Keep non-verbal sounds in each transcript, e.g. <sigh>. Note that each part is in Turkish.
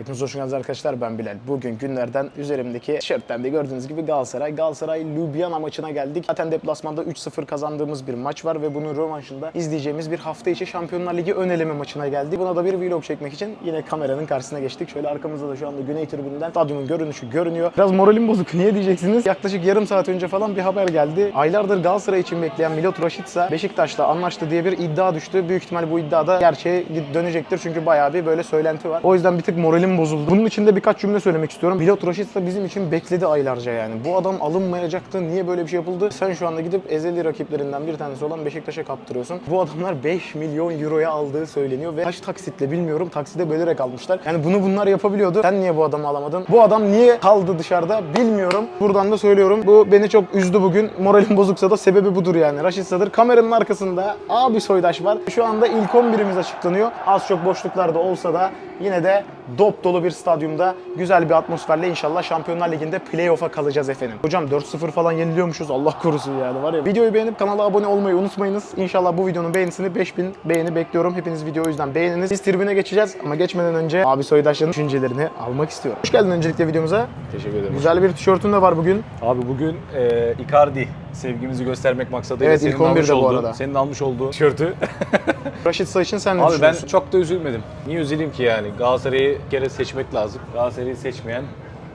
Hepiniz hoş geldiniz arkadaşlar ben Bilal. Bugün günlerden üzerimdeki tişörtten de gördüğünüz gibi Galatasaray. Galatasaray Ljubljana maçına geldik. Zaten deplasmanda 3-0 kazandığımız bir maç var ve bunun rövanşında izleyeceğimiz bir hafta içi Şampiyonlar Ligi ön eleme maçına geldik. Buna da bir vlog çekmek için yine kameranın karşısına geçtik. Şöyle arkamızda da şu anda Güney tribünden stadyumun görünüşü görünüyor. Biraz moralim bozuk. <laughs> Niye diyeceksiniz? Yaklaşık yarım saat önce falan bir haber geldi. Aylardır Galatasaray için bekleyen Milot Rashica Beşiktaş'la anlaştı diye bir iddia düştü. Büyük ihtimal bu iddia da gerçeğe dönecektir. Çünkü bayağı bir böyle söylenti var. O yüzden bir tık moralim bozuldu. Bunun için de birkaç cümle söylemek istiyorum. Milot Rashica bizim için bekledi aylarca yani. Bu adam alınmayacaktı. Niye böyle bir şey yapıldı? Sen şu anda gidip ezeli rakiplerinden bir tanesi olan Beşiktaş'a kaptırıyorsun. Bu adamlar 5 milyon euroya aldığı söyleniyor ve kaç taksitle bilmiyorum. Takside bölerek almışlar. Yani bunu bunlar yapabiliyordu. Sen niye bu adamı alamadın? Bu adam niye kaldı dışarıda bilmiyorum. Buradan da söylüyorum. Bu beni çok üzdü bugün. Moralim bozuksa da sebebi budur yani. Raşit Sadır kameranın arkasında abi Soydaş var. Şu anda ilk 11'imiz açıklanıyor. Az çok boşluklarda olsa da yine de dop dolu bir stadyumda güzel bir atmosferle inşallah Şampiyonlar Ligi'nde playoff'a kalacağız efendim. Hocam 4-0 falan yeniliyormuşuz Allah korusun yani var ya. Videoyu beğenip kanala abone olmayı unutmayınız. İnşallah bu videonun beğenisini 5000 beğeni bekliyorum. Hepiniz videoyu o yüzden beğeniniz. Biz tribüne geçeceğiz ama geçmeden önce abi Soydaş'ın düşüncelerini almak istiyorum. Hoş geldin öncelikle videomuza. Teşekkür ederim. Güzel bir tişörtün de var bugün. Abi bugün e, Icardi sevgimizi göstermek maksadıyla Evet, senin ilk 11'de almış bu olduğun, arada. Senin almış olduğun tişörtü. <laughs> Raşit Say için sen ne Abi ben düşünüyorsun? çok da üzülmedim. Niye üzüleyim ki yani? Galatasaray'ı bir kere seçmek lazım. Galatasaray'ı seçmeyen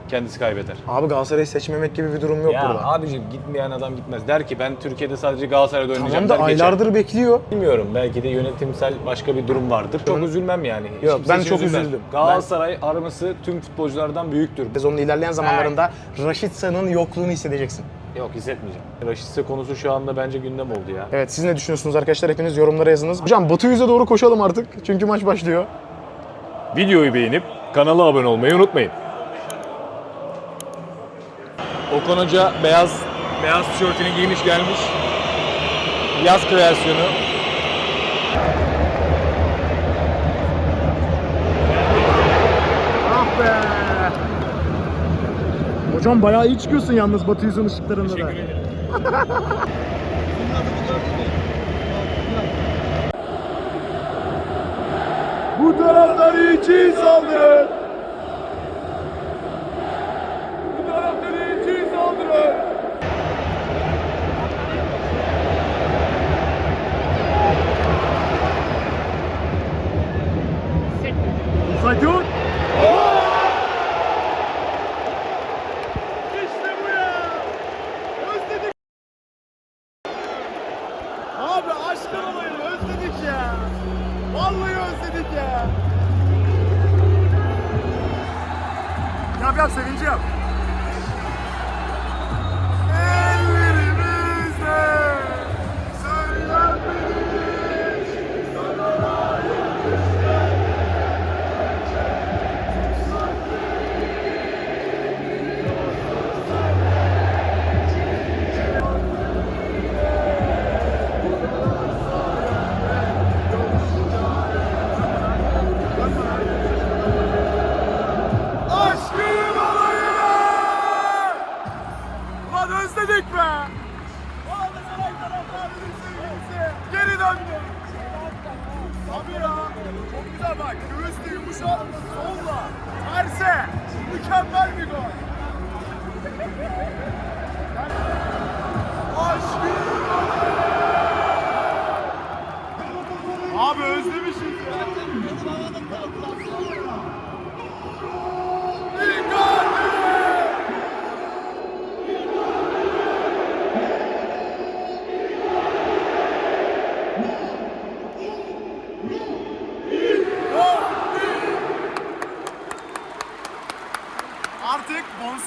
kendisi kaybeder. Abi Galatasaray'ı seçmemek gibi bir durum yok ya burada. abicim gitmeyen adam gitmez. Der ki ben Türkiye'de sadece Galatasaray'da oynayacağım. Tamam da der geçer. aylardır bekliyor. Bilmiyorum belki de yönetimsel başka bir durum vardır. Çok üzülmem yani. Hiç Yok, kimse ben çok üzülmem. üzüldüm. Galatasaray araması tüm futbolculardan büyüktür. Sezonun ilerleyen zamanlarında Raşitsa'nın yokluğunu hissedeceksin. Yok hissetmeyeceğim. Raşitse konusu şu anda bence gündem oldu ya. Evet siz ne düşünüyorsunuz arkadaşlar? Hepiniz yorumlara yazınız. Hocam Batı yüze doğru koşalım artık. Çünkü maç başlıyor. Videoyu beğenip kanala abone olmayı unutmayın. Okan Hoca beyaz beyaz tişörtünü giymiş gelmiş. Yaz kreasyonu. Ah be! Hocam bayağı iyi çıkıyorsun yalnız Batı yüzün ışıklarında da. Bu taraftarı için saldırın! sevincim yap.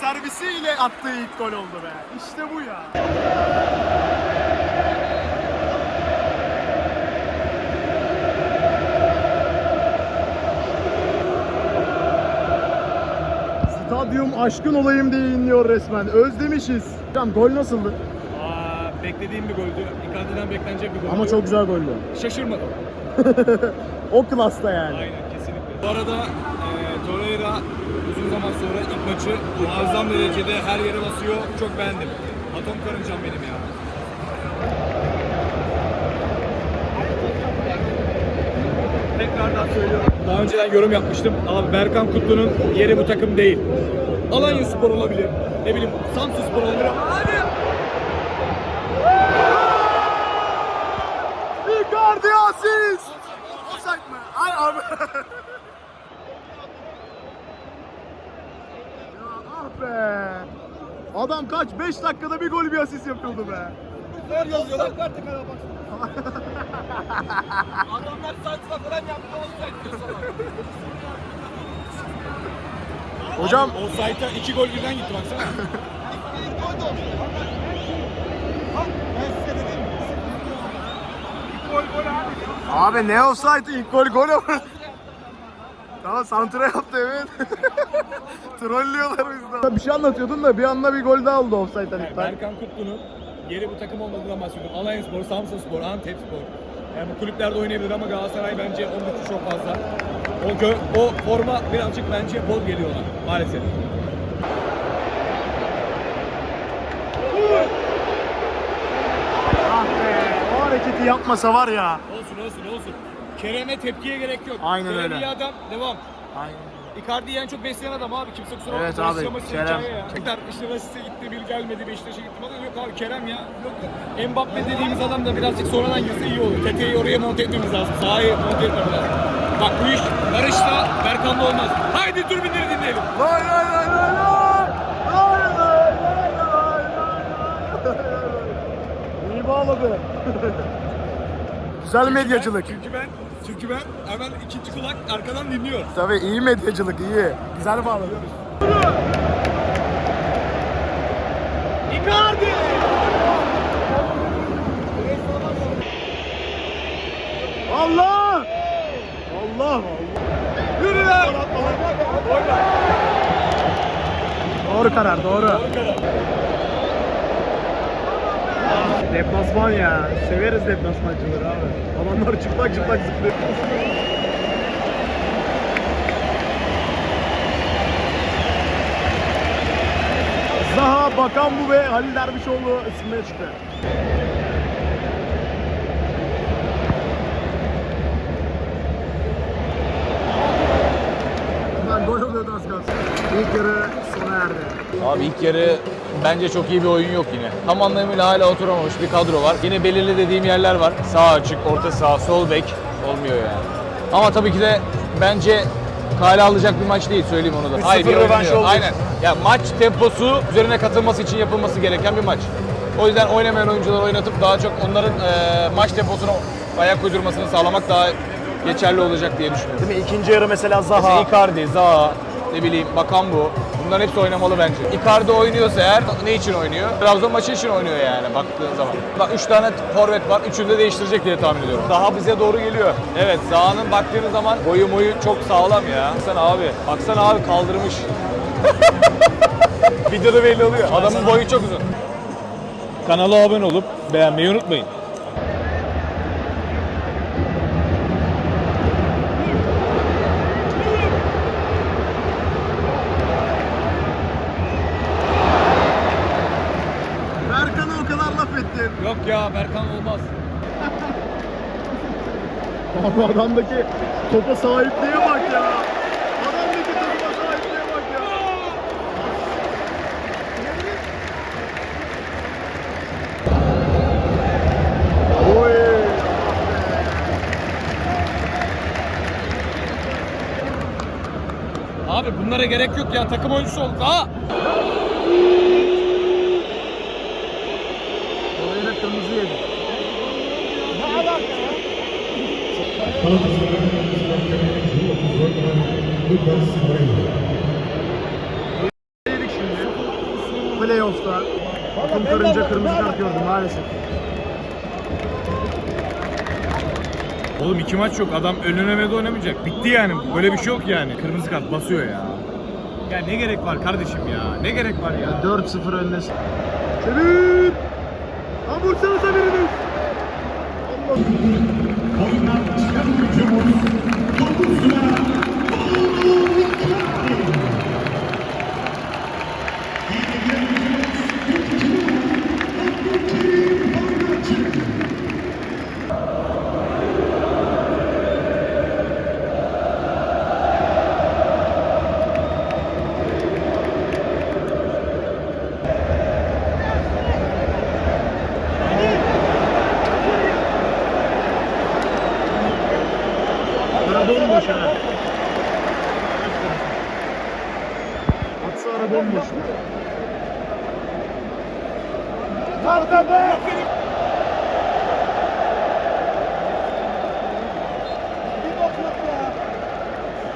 Artık bonservisiyle attığı ilk gol oldu be. İşte bu ya. Stadyum aşkın olayım diye inliyor resmen. Özlemişiz. Hocam gol nasıldı? Aa, beklediğim bir goldü. Icardi'den beklenecek bir goldü. Ama çok güzel goldü. şaşırmadım. <laughs> O klasta yani. Aynen kesinlikle. Bu arada e, Torreira uzun zaman sonra ilk maçı muazzam derecede her yere basıyor. Çok beğendim. Atom karıncam benim ya. Tek tekrardan söylüyorum. Daha önceden yorum yapmıştım. Abi Berkan Kutlu'nun yeri bu takım değil. Alanya Spor olabilir. Ne bileyim Samsun Spor olabilir ama hadi. Icardi asist! Offside mı? Ay abi. <laughs> ah be. Adam kaç? 5 dakikada bir gol bir asist yapıyordu be. Gol yazıyorlar kartı kara <laughs> Adamlar saçma falan yaptı olsaydı diyor sana. Hocam O sayta iki gol birden gitti baksana. <laughs> Abi ne offside ilk gol gol ama. Tamam santra yaptı evet. <laughs> Trollüyorlar bizden. Bir şey anlatıyordun da bir anda bir gol daha oldu offside'den iptal. Berkan Kutlu'nun yeri bu takım olmadığından bahsediyorum. Alanya Spor, Samsun Spor, Antep Spor. Yani bu kulüplerde oynayabilir ama Galatasaray bence onun için çok fazla. O, gö o forma birazcık bence bol geliyorlar maalesef. Ah be. O hareketi yapmasa var ya. Olsun olsun olsun. Kerem'e tepkiye gerek yok. Aynen Kerem öyle. iyi adam, devam. Aynen. Icardi yani çok besleyen adam abi. Kimse kusura bakmasın. Evet abi, Kerem. Tekrar işte Rasis'e gitti, bir gelmedi, Beşiktaş'a gitti falan. Yok abi Kerem ya. Yok. Mbappe dediğimiz adam da birazcık sonradan girse iyi olur. Tete'yi oraya monte etmemiz lazım. Sahayı monte etmemiz lazım. Bak bu iş Barış'la Berkan'la olmaz. Haydi türbinleri dinleyelim. Lay lay lay lay. Lay lay lay lay lay lay. İyi bağladı. Güzel medyacılık. Çünkü ben çünkü ben hemen ikinci kulak arkadan dinliyor. Tabii iyi medyacılık iyi. Güzel bağladı. Icardi! Allah! Allah Allah. Yürü lan! Doğru karar doğru. Doğru karar. Deplasman ya. Severiz deplasmancıları abi. Adamlar çıplak çıplak zıplıyor. Zaha, Bakan bu ve Halil Dervişoğlu ısınmaya çıktı. Lan gol oluyordu az kalsın. İlk yarı sona erdi. Abi ilk yarı bence çok iyi bir oyun yok yine. Tam anlamıyla hala oturamamış bir kadro var. Yine belirli dediğim yerler var. Sağ açık, orta sağ, sol bek olmuyor yani. Ama tabii ki de bence kale alacak bir maç değil söyleyeyim onu da. 3-0 Hayır, oynanıyor. olduğu Aynen. Ya maç temposu üzerine katılması için yapılması gereken bir maç. O yüzden oynamayan oyuncuları oynatıp daha çok onların eee, maç temposuna ayak uydurmasını sağlamak daha geçerli olacak diye düşünüyorum. Değil mi? İkinci yarı mesela Zaha. Mesela Icardi, Zaha, ne bileyim Bakan bu. Bunların hepsi oynamalı bence. Icardi oynuyorsa eğer ne için oynuyor? Trabzon maçı için oynuyor yani baktığın zaman. Bak 3 tane forvet var. Üçünü de değiştirecek diye tahmin ediyorum. Zaha bize doğru geliyor. Evet Zaha'nın baktığınız zaman boyu boyu çok sağlam ya. Baksana abi. Baksana abi kaldırmış. <laughs> Videoda belli oluyor. Adamın boyu çok uzun. Kanala abone olup beğenmeyi unutmayın. Berkan'a o kadar laf ettin. Yok ya Berkan olmaz. <laughs> Abi adamdaki topa sahipliğe bak ya. Adamdaki topa sahipliğe bak ya. Oy. Abi bunlara gerek yok ya takım oyuncusu olduk. Aa! Oraya kırmızı yedi. Yedik şimdi. Playoff'ta. Takım karınca kırmızı kart gördü maalesef. Oğlum iki maç yok. Adam önlenemede oynamayacak. Bitti yani. Böyle bir şey yok yani. Kırmızı kart basıyor ya. Ya ne gerek var kardeşim ya? Ne gerek var ya? 4-0 öndesin. Çevir! Lan vursanıza biriniz! Allah. Galatasaray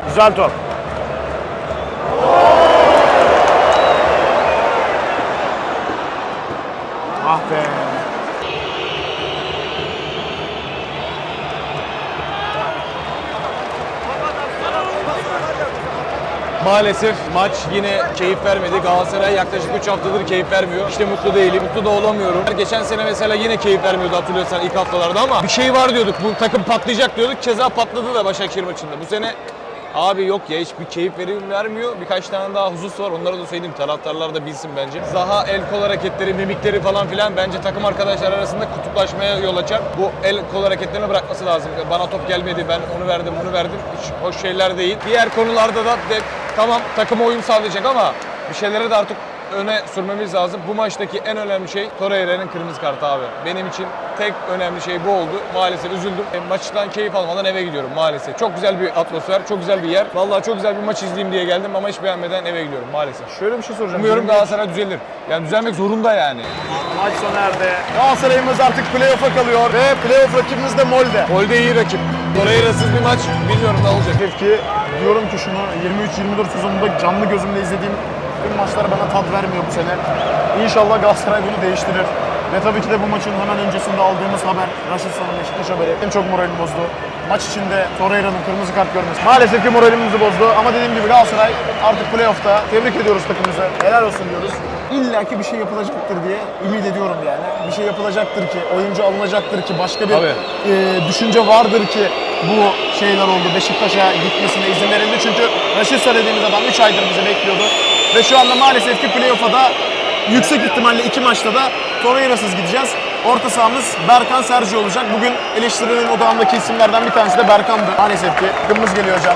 Güzel top. Ah be. Maalesef maç yine keyif vermedi. Galatasaray yaklaşık 3 haftadır keyif vermiyor. İşte mutlu değilim, mutlu da olamıyorum. Geçen sene mesela yine keyif vermiyordu hatırlıyorsan ilk haftalarda ama bir şey var diyorduk. Bu takım patlayacak diyorduk. Keza patladı da Başakşehir maçında. Bu sene Abi yok ya hiçbir keyif verim vermiyor. Birkaç tane daha husus var. Onları da söyleyeyim. Taraftarlar da bilsin bence. Zaha el kol hareketleri, mimikleri falan filan bence takım arkadaşlar arasında kutuplaşmaya yol açar. Bu el kol hareketlerini bırakması lazım. Bana top gelmedi, ben onu verdim, bunu verdim. Hiç hoş şeyler değil. Diğer konularda da de, tamam takıma uyum sağlayacak ama bir şeylere de artık öne sürmemiz lazım. Bu maçtaki en önemli şey Torreira'nın kırmızı kartı abi. Benim için tek önemli şey bu oldu. Maalesef üzüldüm. E, maçtan keyif almadan eve gidiyorum maalesef. Çok güzel bir atmosfer, çok güzel bir yer. Vallahi çok güzel bir maç izleyeyim diye geldim ama hiç beğenmeden eve gidiyorum maalesef. Şöyle bir şey soracağım. Umuyorum Bizim Galatasaray düzelir. Yani düzelmek zorunda yani. Maç sona erdi. Galatasaray'ımız artık playoff'a kalıyor ve playoff rakibimiz de Molde. Golde iyi rakip. Torreira'sız bir maç bilmiyorum ne olacak. Ki diyorum ki şunu 23-24 sezonunda canlı gözümle izlediğim tüm maçlar bana tat vermiyor bu sene. İnşallah Galatasaray bunu değiştirir. Ve tabii ki de bu maçın hemen öncesinde aldığımız haber, Raşitsa'nın Beşiktaş haberi en çok moralimi bozdu. Maç içinde Torreira'nın kırmızı kart görmesi. Maalesef ki moralimizi bozdu ama dediğim gibi Galatasaray artık playoff'ta. Tebrik ediyoruz takımımızı. Helal olsun diyoruz. İlla ki bir şey yapılacaktır diye ümit ediyorum yani. Bir şey yapılacaktır ki, oyuncu alınacaktır ki, başka bir Tabii. e, düşünce vardır ki bu şeyler oldu. Beşiktaş'a gitmesine izin verildi. Çünkü Raşitsa dediğimiz adam 3 aydır bizi bekliyordu. Ve şu anda maalesef ki playoff'a da yüksek ihtimalle iki maçta da Torreira'sız gideceğiz. Orta sahamız Berkan Sergio olacak. Bugün eleştirilerin odağındaki isimlerden bir tanesi de Berkan'dı. Maalesef ki kırmızı geliyor hocam.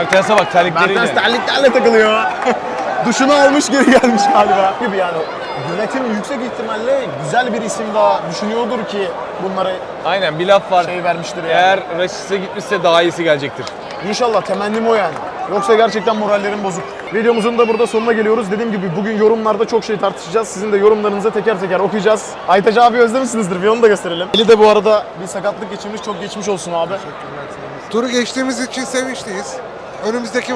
Mertens'e bak terlikleriyle. Mertens terliklerle takılıyor. <laughs> Duşunu almış geri gelmiş galiba. Gibi yani yönetim yüksek ihtimalle güzel bir isim daha düşünüyordur ki bunları Aynen bir laf var. şey vermiştir yani. Eğer Raşit'e gitmişse daha iyisi gelecektir. İnşallah temennim o yani. Yoksa gerçekten morallerim bozuk. Videomuzun da burada sonuna geliyoruz. Dediğim gibi bugün yorumlarda çok şey tartışacağız. Sizin de yorumlarınızı teker teker okuyacağız. Aytaç abi özlemişsinizdir. Bir onu da gösterelim. Ali de bu arada bir sakatlık geçirmiş. Çok geçmiş olsun abi. Turu geçtiğimiz için sevinçliyiz. Önümüzdeki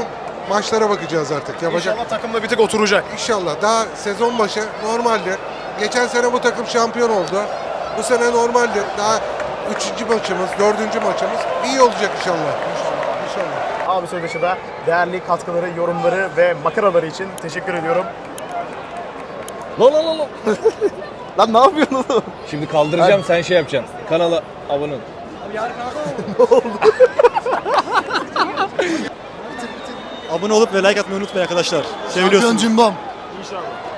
maçlara bakacağız artık. Yapacak İnşallah takımda bir tık oturacak. İnşallah. Daha sezon başı normaldir. Geçen sene bu takım şampiyon oldu. Bu sene normaldir. Daha üçüncü maçımız, dördüncü maçımız iyi olacak inşallah. İnşallah. İnşallah. Abi Sözdeş'e de değerli katkıları, yorumları ve makaraları için teşekkür ediyorum. Lo lo lo lo. <laughs> Lan ne yapıyorsun oğlum? Şimdi kaldıracağım sen şey yapacaksın. Kanala abone ol. <laughs> Abone olup ve like atmayı unutmayın arkadaşlar. Seviliyorsunuz. İnşallah.